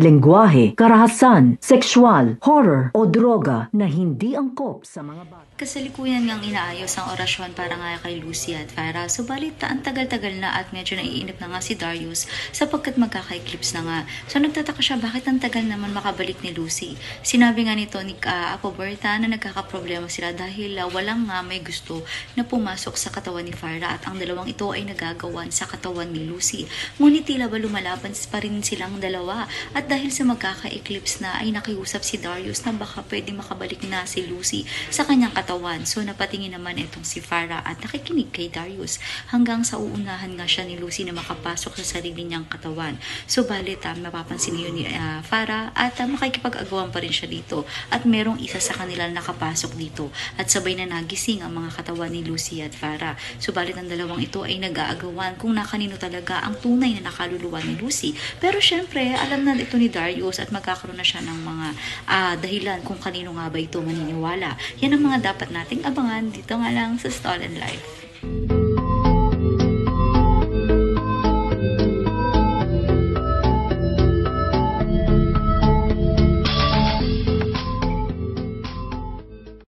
lengguwahe, karahasan, sexual, horror o droga na hindi angkop sa mga bata. Kasalikuyan ngang inaayos ang orasyon para nga kay Lucy at Farah. Subalit ang tagal-tagal na at medyo naiinip na nga si Darius sapagkat magkaka-eclipse na nga. So nagtataka siya bakit ang tagal naman makabalik ni Lucy. Sinabi nga nito ni uh, Apo Berta na nagkakaproblema sila dahil uh, walang nga may gusto na pumasok sa katawan ni Farah at ang dalawang ito ay nagagawan sa katawan ni Lucy. Ngunit tila ba lumalaban pa rin silang dalawa at dahil sa magkaka-eclipse na ay nakiusap si Darius na baka pwede makabalik na si Lucy sa kanyang katawan. So napatingin naman itong si Farah at nakikinig kay Darius hanggang sa uunahan nga siya ni Lucy na makapasok sa sarili niyang katawan. So balit uh, mapapansin niyo ni uh, Farah at uh, makikipag-agawan pa rin siya dito at merong isa sa kanila nakapasok dito at sabay na nagising ang mga katawan ni Lucy at Farah. So balit ang dalawang ito ay nag-aagawan kung nakanino talaga ang tunay na nakaluluwa ni Lucy. Pero syempre, alam na ito ni Darius at magkakaroon na siya ng mga uh, dahilan kung kanino nga ba ito maniniwala. Yan ang mga dapat nating abangan dito nga lang sa Stolen Life.